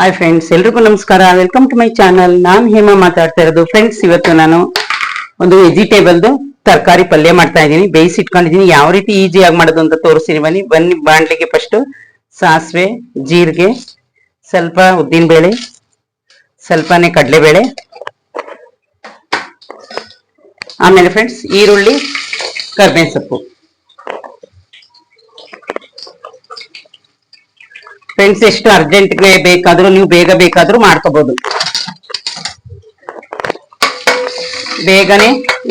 Hi friends ಎಲ್ರಿಗೂ ನಮಸ್ಕಾರ. Welcome to my channel ನಾನು ಹೇಮಾ ಮಾತಾಡ್ತಾ ಇರೋದು. ಫ್ರೆಂಡ್ಸ್ ಇವತ್ತು ನಾನು ಒಂದು ವೆಜಿಟೇಬಲ್ದು ತರಕಾರಿ ಪಲ್ಯ ಮಾಡ್ತಾ ಇದ್ದೀನಿ. ಬೇಯಿಸಿ ಇಟ್ಕೊಂಡಿದ್ದೀನಿ. ಯಾವ ರೀತಿ ಈಸಿಯಾಗಿ ಮಾಡೋದು ಅಂತ ತೋರಿಸ್ತೀನಿ. ಬನ್ನಿ ಬನ್ನಿ, ಬಾಣ್ಲಿಗೆ ಫಸ್ಟ್ ಸಾಸಿವೆ, ಜೀರಿಗೆ, ಸ್ವಲ್ಪ ಉದ್ದಿನಬೇಳೆ, ಸ್ವಲ್ಪನೇ ಕಡಲೆಬೇಳೆ. ಆಮೇಲೆ ಫ್ರೆಂಡ್ಸ್ ಈರುಳ್ಳಿ, ಕರ್ಬೇವಿನ ಸೊಪ್ಪು. ಫ್ರೆಂಡ್ಸ್ ಎಷ್ಟು ಅರ್ಜೆಂಟ್ಗೆ ಬೇಕಾದ್ರೂ ನೀವು ಬೇಗ ಬೇಕಾದ್ರೂ ಮಾಡ್ಕೋಬಹುದು ಬೇಗನೆ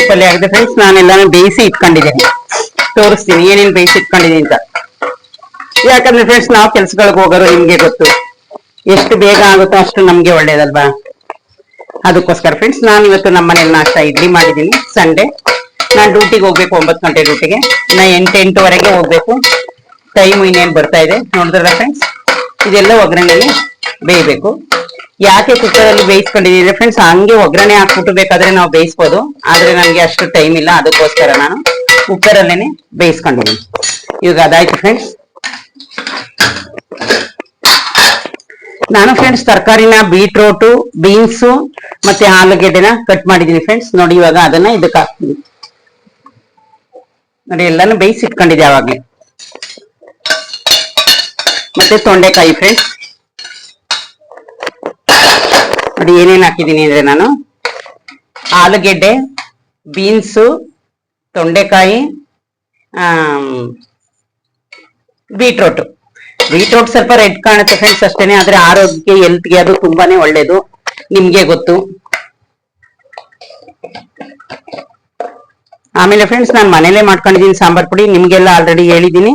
ಪಲ್ಯ ಆಗಿದೆ ಫ್ರೆಂಡ್ಸ್ ನಾನೆಲ್ಲಾನು ಬೇಯಿಸಿ ಇಟ್ಕೊಂಡಿದ್ದೇನೆ. ತೋರಿಸ್ತೀನಿ, ಏನೇನ್ ಬೇಯಿಸಿ ಇಟ್ಕೊಂಡಿದ್ದೀನಿ ಅಂತ. ಯಾಕಂದ್ರೆ ಫ್ರೆಂಡ್ಸ್ ನಾವು ಕೆಲ್ಸಗಳಿಗೆ ಹೋಗೋರು ನಿಮ್ಗೆ ಗೊತ್ತು. ಎಷ್ಟು ಬೇಗ ಆಗುತ್ತೋ ಅಷ್ಟು ನಮ್ಗೆ ಒಳ್ಳೇದಲ್ವಾ? ಅದಕ್ಕೋಸ್ಕರ ಫ್ರೆಂಡ್ಸ್ ನಾನು ಇವತ್ತು ನಮ್ಮ ಮನೇಲಿ ನಾಷ್ಟ ಇಡ್ಲಿ ಮಾಡಿದ್ದೀನಿ. ಸಂಡೆ ನಾನು ಡ್ಯೂಟಿಗೆ ಹೋಗ್ಬೇಕು, ಒಂಬತ್ತು ಗಂಟೆ ಡ್ಯೂಟಿಗೆ ನಾ ಎಂಟು ಎಂಟುವರೆಗೆ ಹೋಗ್ಬೇಕು. ಟೈಮ್ ಇನ್ನೇನು ಬರ್ತಾ ಇದೆ ನೋಡಿದ್ರಲ್ಲ ಫ್ರೆಂಡ್ಸ್ ಇದೆಲ್ಲ ಒಗ್ಗರಣೆಯಲ್ಲಿ ಬೇಯಬೇಕು. ಯಾಕೆ ಕುಕ್ಕರಲ್ಲಿ ಬೇಯಿಸ್ಕೊಂಡಿದ್ದೀನಿ ಫ್ರೆಂಡ್ಸ್ ಹಂಗೆ ಒಗ್ಗರಣೆ ಹಾಕ್ಬಿಟ್ಟು ಬೇಕಾದ್ರೆ ನಾವು ಬೇಯಿಸ್ಬೋದು. ಆದ್ರೆ ನನಗೆ ಅಷ್ಟು ಟೈಮ್ ಇಲ್ಲ. ಅದಕ್ಕೋಸ್ಕರ ನಾನು ಕುಕ್ಕರಲ್ಲೇನೆ ಬೇಯಿಸ್ಕೊಂಡಿದ್ದೀನಿ. ಇವಾಗ ಅದಾಯ್ತು ಫ್ರೆಂಡ್ಸ್ ನಾನು ಫ್ರೆಂಡ್ಸ್ ತರಕಾರಿನ ಬೀಟ್ರೋಟು ಬೀನ್ಸು ಮತ್ತೆ ಆಲೂಗೆಡ್ಡೆನ ಕಟ್ ಮಾಡಿದ್ದೀನಿ ಫ್ರೆಂಡ್ಸ್ ನೋಡಿ ಇವಾಗ ಅದನ್ನ ಇದಕ್ಕೆ ಹಾಕ್ತೀನಿ. ನೋಡಿ, ಎಲ್ಲಾನು ಬೇಯಿಸಿ ಇಟ್ಕೊಂಡಿದ್ದೆ ಆವಾಗ್ಲೇ. ಮತ್ತೆ ತೊಂಡೆಕಾಯಿ ಫ್ರೆಂಡ್ಸ್. ಅದು ಏನೇನ್ ಅಂದ್ರೆ ನಾನು? ಆಲೂಗೆಡ್ಡೆ, ಬೀನ್ಸು, ತೊಂಡೆಕಾಯಿ ಬೀಟ್ರೂಟ್. ಬೀಟ್ರೂಟ್ ಸ್ವಲ್ಪ ರೆಡ್ ಕಾಣುತ್ತೆ ಫ್ರೆಂಡ್ಸ್ ಅಷ್ಟೇನೆ, ಆದ್ರೆ ಆರೋಗ್ಯಕ್ಕೆ ಹೆಲ್ತ್ಗೆ ಅದು ತುಂಬಾನೇ ಒಳ್ಳೇದು, ನಿಮ್ಗೆ ಗೊತ್ತು. ಆಮೇಲೆ ಫ್ರೆಂಡ್ಸ್ ನಾನು ಮನೇಲೆ ಮಾಡ್ಕೊಂಡಿದ್ದೀನಿ ಸಾಂಬಾರ್ ಪುಡಿ, ನಿಮ್ಗೆಲ್ಲ ಆಲ್ರೆಡಿ ಹೇಳಿದ್ದೀನಿ.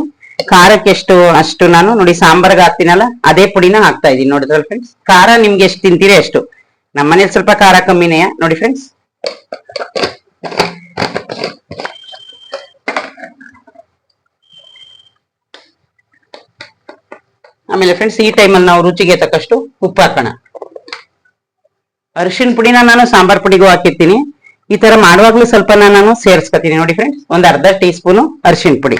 ಖಾರಕ್ಕೆ ಎಷ್ಟು, ಅಷ್ಟು ನಾನು ನೋಡಿ ಸಾಂಬಾರ್ಗೆ ಹಾಕ್ತೀನಲ್ಲ, ಅದೇ ಪುಡಿನ ಹಾಕ್ತಾ ಇದೀನಿ ನೋಡಿದ್ರಲ್ಲ ಫ್ರೆಂಡ್ಸ್ ಖಾರ ನಿಮ್ಗೆ ಎಷ್ಟು ತಿಂತೀರಿ ಅಷ್ಟು. ನಮ್ಮ ಮನೇಲಿ ಸ್ವಲ್ಪ ಖಾರ ಕಮ್ಮಿನೇ ನೋಡಿ ಫ್ರೆಂಡ್ಸ್ ಆಮೇಲೆ ಫ್ರೆಂಡ್ಸ್ ಈ ಟೈಮಲ್ಲಿ ನಾವು ರುಚಿಗೆ ತಕ್ಕಷ್ಟು ಉಪ್ಪು ಹಾಕೋಣ. ಅರಿಶಿನ ಪುಡಿನ ನಾನು ಸಾಂಬಾರ್ ಪುಡಿಗೂ ಹಾಕಿರ್ತೀನಿ. ಈ ತರ ಮಾಡುವಾಗ್ಲೂ ಸ್ವಲ್ಪ ನಾನು ಸೇರಿಸ್ಕೊತೀನಿ. ನೋಡಿ ಫ್ರೆಂಡ್ಸ್ ಒಂದ್ ಅರ್ಧ ಟೀ ಸ್ಪೂನು ಅರಿಶಿನ ಪುಡಿ.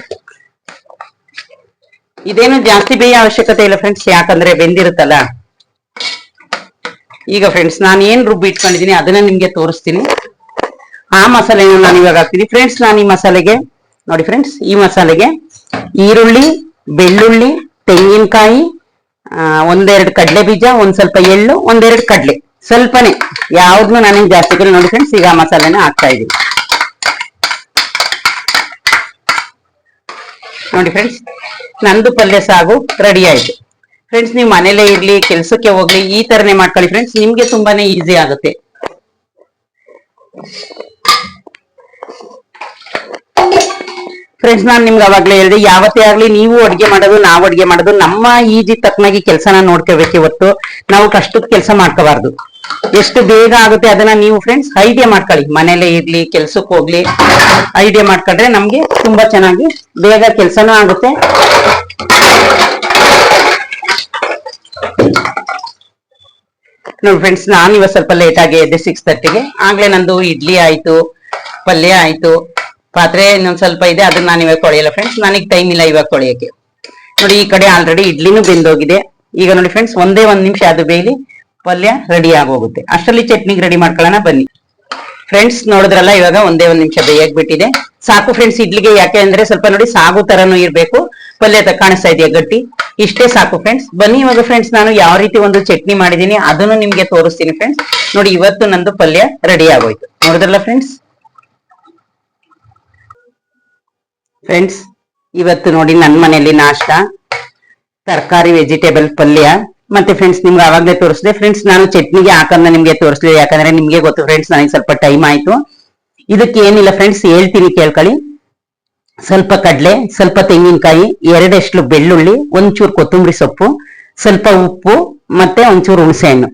ಇದೇನು ಜಾಸ್ತಿ ಬೇಯ ಅವಶ್ಯಕತೆ ಇಲ್ಲ ಫ್ರೆಂಡ್ಸ್ ಯಾಕಂದ್ರೆ ಬೆಂದಿರುತ್ತಲ್ಲ? ಈಗ ಫ್ರೆಂಡ್ಸ್ ನಾನು ಏನ್ ರುಬ್ಬಿ ಇಟ್ಕೊಂಡಿದ್ದೀನಿ, ಅದನ್ನ ನಿಮ್ಗೆ ತೋರಿಸ್ತೀನಿ. ಆ ಮಸಾಲೆನ ನಾನು ಇವಾಗ ಹಾಕ್ತೀನಿ. ಫ್ರೆಂಡ್ಸ್ ನಾನು ಈ ಮಸಾಲೆಗೆ, ನೋಡಿ ಫ್ರೆಂಡ್ಸ್ ಈ ಮಸಾಲೆಗೆ ಈರುಳ್ಳಿ, ಬೆಳ್ಳುಳ್ಳಿ, ತೆಂಗಿನಕಾಯಿ ಒಂದೆರಡು ಕಡಲೆ ಬೀಜ, ಒಂದ್ ಸ್ವಲ್ಪ ಎಳ್ಳು, ಒಂದೆರಡು ಕಡಲೆ. ಸ್ವಲ್ಪನೇ. ಯಾವ್ದನ್ನು ನನಗೆ ಜಾಸ್ತಿ ನೋಡಿ ಫ್ರೆಂಡ್ಸ್ ಈಗ ಮಸಾಲೆನ ಹಾಕ್ತಾ ಇದೀನಿ ನೋಡಿ ಫ್ರೆಂಡ್ಸ್ ನಂದು ಪಲ್ಯ ಸಾಗು ರೆಡಿ ಆಯ್ತು. ಫ್ರೆಂಡ್ಸ್ ನೀವು ಮನೇಲೇ ಇರ್ಲಿ, ಕೆಲ್ಸಕ್ಕೆ ಹೋಗ್ಲಿ, ಈ ತರನೇ ಮಾಡ್ಕೊಳ್ಳಿ. ಫ್ರೆಂಡ್ಸ್ ನಿಮ್ಗೆ ತುಂಬಾನೇ ಈಸಿ ಆಗುತ್ತೆ. ಫ್ರೆಂಡ್ಸ್ ನಾನು ನಿಮ್ಗೆ ಅವಾಗ್ಲೇ ಹೇಳಿದೆ, ಯಾವತ್ತೇ ಆಗ್ಲಿ ನೀವು ಅಡ್ಗೆ ಮಾಡೋದು, ನಾವು ಅಡ್ಗೆ ಮಾಡೋದು, ನಮ್ಮ ಈಜಿ ತಕ್ಕನಾಗಿ ಕೆಲಸನ ನೋಡ್ಕೋಬೇಕು ಇವತ್ತು. ನಾವು ಕಷ್ಟದ ಕೆಲಸ ಮಾಡ್ಕೋಬಾರ್ದು. ಎಷ್ಟು ಬೇಗ ಆಗುತ್ತೆ ಅದನ್ನ ನೀವು ಫ್ರೆಂಡ್ಸ್ ಐಡಿಯಾ ಮಾಡ್ಕೊಳ್ಳಿ. ಮನೇಲೆ ಇರ್ಲಿ, ಕೆಲ್ಸಕ್ಕೆ ಹೋಗ್ಲಿ ಐಡಿಯಾ ಮಾಡ್ಕೊಂಡ್ರೆ ನಮ್ಗೆ ತುಂಬಾ ಚೆನ್ನಾಗಿ ಬೇಗ ಕೆಲ್ಸನೂ ಆಗುತ್ತೆ. ನೋಡಿ ಫ್ರೆಂಡ್ಸ್ ನಾನು ಇವಾಗ ಸ್ವಲ್ಪ ಲೇಟ್ ಆಗಿ ಎದ್ದೆ ಸಿಕ್ಸ್ ತರ್ಟಿಗೆ ಆಗ್ಲೇ ನಂದು ಇಡ್ಲಿ ಆಯ್ತು, ಪಲ್ಯ ಆಯ್ತು. ಪಾತ್ರೆ ಇನ್ನೊಂದ್ ಸ್ವಲ್ಪ ಇದೆ, ಅದನ್ನ ನಾನು ಇವಾಗ ಕೊಳೆಯಲ್ಲ ಫ್ರೆಂಡ್ಸ್ ನನಗೆ ಟೈಮ್ ಇಲ್ಲ ಇವಾಗ ಕೊಳೆಯಕ್ಕೆ. ನೋಡಿ, ಈ ಕಡೆ ಆಲ್ರೆಡಿ ಇಡ್ಲಿನೂ ಬೆಂದೋಗಿದೆ. ಈಗ ನೋಡಿ ಫ್ರೆಂಡ್ಸ್ ಒಂದೇ ಒಂದ್ ನಿಮಿಷ ಅದು ಬೇಯಲಿ ಪಲ್ಯ ರೆಡಿ ಆಗೋಗುತ್ತೆ. ಅಷ್ಟರಲ್ಲಿ ಚಟ್ನಿಗೆ ರೆಡಿ ಮಾಡ್ಕೊಳ್ಳೋಣ, ಬನ್ನಿ. ಫ್ರೆಂಡ್ಸ್ ನೋಡಿದ್ರಲ್ಲ, ಇವಾಗ ಒಂದೇ ಒಂದ್ ನಿಮಿಷ ಬೇಯಕ್ ಬಿಟ್ಟಿದೆ. ಸಾಕು ಫ್ರೆಂಡ್ಸ್ ಇಡ್ಲಿಗೆ ಯಾಕೆ ಅಂದ್ರೆ ಸ್ವಲ್ಪ ನೋಡಿ ಸಾಗು ತರನು ಇರ್ಬೇಕು. ಪಲ್ಯ ಕಾಣಿಸ್ತಾ ಇದೆಯಾ ಗಟ್ಟಿ? ಇಷ್ಟೇ ಸಾಕು ಫ್ರೆಂಡ್ಸ್ ಬನ್ನಿ ಇವಾಗ ಫ್ರೆಂಡ್ಸ್ ನಾನು ಯಾವ ರೀತಿ ಒಂದು ಚಟ್ನಿ ಮಾಡಿದೀನಿ ಅದನ್ನು ನಿಮ್ಗೆ ತೋರಿಸ್ತೀನಿ ಫ್ರೆಂಡ್ಸ್ ನೋಡಿ, ಇವತ್ತು ನಂದು ಪಲ್ಯ ರೆಡಿ ಆಗೋಯ್ತು. ನೋಡಿದ್ರಲ್ಲ ಫ್ರೆಂಡ್ಸ್ ಫ್ರೆಂಡ್ಸ್ ಇವತ್ತು ನೋಡಿ ನನ್ನ ಮನೆಯಲ್ಲಿ ನಾಷ್ಟ, ತರಕಾರಿ ವೆಜಿಟೇಬಲ್ ಪಲ್ಯ. ಮತ್ತೆ ಫ್ರೆಂಡ್ಸ್ ನಿಮ್ಗೆ ಅವಾಗಲೇ ತೋರಿಸಿದೆ. ಫ್ರೆಂಡ್ಸ್ ನಾನು ಚಟ್ನಿಗೆ ಹಾಕಂದ ನಿಮ್ಗೆ ತೋರಿಸ್ಲಿಲ್ಲ. ಯಾಕಂದ್ರೆ ನಿಮ್ಗೆ ಗೊತ್ತು ಫ್ರೆಂಡ್ಸ್ ನನಗೆ ಸ್ವಲ್ಪ ಟೈಮ್ ಆಯ್ತು. ಇದಕ್ಕೆ ಏನಿಲ್ಲ ಫ್ರೆಂಡ್ಸ್ ಹೇಳ್ತೀನಿ, ಕೇಳ್ಕೊಳ್ಳಿ. ಸ್ವಲ್ಪ ಕಡಲೆ, ಸ್ವಲ್ಪ ತೆಂಗಿನಕಾಯಿ, ಎರಡಷ್ಟು ಬೆಳ್ಳುಳ್ಳಿ, ಒಂಚೂರು ಕೊತ್ತಂಬರಿ ಸೊಪ್ಪು, ಸ್ವಲ್ಪ ಉಪ್ಪು ಮತ್ತೆ ಒಂಚೂರು ಹುಣಸೆಹಣ್ಣು.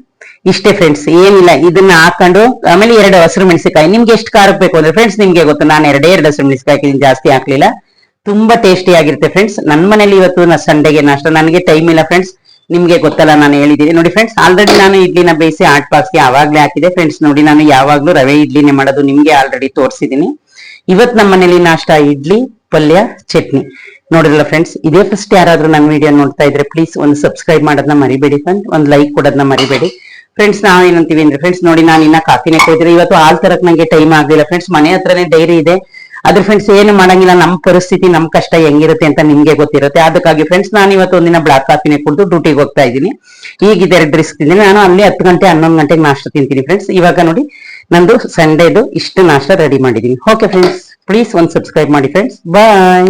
ಇಷ್ಟೇ ಫ್ರೆಂಡ್ಸ್ ಏನಿಲ್ಲ, ಇದನ್ನ ಹಾಕೊಂಡು, ಆಮೇಲೆ ಎರಡು ಹಸಿರು ಮೆಣಸಿನಕಾಯಿ. ನಿಮ್ಗೆ ಎಷ್ಟು ಖಾರಕ್ಕೆ ಬೇಕು ಅಂದ್ರೆ ಫ್ರೆಂಡ್ಸ್ ನಿಮ್ಗೆ ಗೊತ್ತು, ನಾನು ಎರಡೇ ಎರಡು ಹಸಿರು ಹಾಕಿದ್ದೀನಿ, ಜಾಸ್ತಿ ಹಾಕ್ಲಿಲ್ಲ. ತುಂಬಾ ಟೇಸ್ಟಿ ಆಗಿರುತ್ತೆ ಫ್ರೆಂಡ್ಸ್ ನನ್ನ ಮನೇಲಿ ಇವತ್ತು ನಾ ಸಂಡೆಗೆ ನಾಷ್ಟ, ನನಗೆ ಟೈಮ್ ಇಲ್ಲ ಫ್ರೆಂಡ್ಸ್ ನಿಮ್ಗೆ ಗೊತ್ತಲ್ಲ, ನಾನು ಹೇಳಿದ್ದೀನಿ. ನೋಡಿ ಫ್ರೆಂಡ್ಸ್ ಆಲ್ರೆಡಿ ನಾನು ಇಡ್ಲಿನ ಬೇಯಿಸಿ ಆಟ್ ಬಾಕ್ಸ್ಗೆ ಆವಾಗ್ಲೇ ಹಾಕಿದೆ. ಫ್ರೆಂಡ್ಸ್ ನೋಡಿ ನಾನು ಯಾವಾಗ್ಲೂ ರವೆ ಇಡ್ಲಿನೇ ಮಾಡೋದು ನಿಮ್ಗೆ ಆಲ್ರೆಡಿ ತೋರಿಸಿದ್ದೀನಿ. ಇವತ್ ನಮ್ಮ ಮನೇಲಿ ನಾಷ್ಟ ಇಡ್ಲಿ, ಪಲ್ಯ, ಚಟ್ನಿ. ನೋಡಿದ್ರಲ್ಲ ಫ್ರೆಂಡ್ಸ್ ಇದೇ ಫಸ್ಟ್ ಯಾರಾದ್ರೂ ನನ್ನ ವಿಡಿಯೋ ನೋಡ್ತಾ ಇದ್ರೆ ಪ್ಲೀಸ್ ಒಂದು ಸಬ್ಸ್ಕ್ರೈಬ್ ಮಾಡೋದನ್ನ ಮರಿಬೇಡಿ ಫ್ರೆಂಡ್ ಒಂದು ಲೈಕ್ ಕೊಡೋದನ್ನ ಮರಿಬೇಡಿ. ಫ್ರೆಂಡ್ಸ್ ನಾವ್ ಏನಂತೀವಿ ಅಂದ್ರೆ ಫ್ರೆಂಡ್ಸ್ ನೋಡಿ ನಾನು ಇನ್ನ ಕಾಫಿನೇ ಕುಡಿದ್ರೆ ಇವತ್ತು ಹಾಲ್ ತರಕ್ ನಂಗೆ ಟೈಮ್ ಆಗ್ಲಿಲ್ಲ. ಫ್ರೆಂಡ್ಸ್ ಮನೆ ಹತ್ರನೇ ಡೈರಿ ಇದೆ. ಅದ್ರ ಫ್ರೆಂಡ್ಸ್ ಏನು ಮಾಡಂಗಿಲ್ಲ. ನಮ್ಮ ಪರಿಸ್ಥಿತಿ, ನಮ್ ಕಷ್ಟ ಹೆಂಗಿರುತ್ತೆ ಅಂತ ನಿಮ್ಗೆ ಗೊತ್ತಿರುತ್ತೆ. ಅದಕ್ಕಾಗಿ ಫ್ರೆಂಡ್ಸ್ ನಾನು ಇವತ್ತು ಒಂದಿನ ಬ್ಲಾಕ್ ಕಾಫಿನೇ ಕುಡಿದು ಡ್ಯೂಟಿಗೆ ಹೋಗ್ತಾ ಇದ್ದೀನಿ. ಈಗ ಇದೆರಡು ರಿಸ್ಕ್ ಇದ್ದೀನಿ ನಾನು ಅಲ್ಲಿ ಹತ್ತು ಗಂಟೆ, ಹನ್ನೊಂದು ಗಂಟೆಗೆ ನಾಷ್ಟ ತಿಂತೀನಿ ಫ್ರೆಂಡ್ಸ್ ಇವಾಗ ನೋಡಿ ನಂದು ಸಂಡೇದು ಇಷ್ಟು ನಾಷ್ಟ ರೆಡಿ ಮಾಡಿದೀನಿ ಓಕೆ ಫ್ರೆಂಡ್ಸ್ ಪ್ಲೀಸ್ ಒಂದು ಸಬ್ಸ್ಕ್ರೈಬ್ ಮಾಡಿ ಫ್ರೆಂಡ್ಸ್ ಬಾಯ್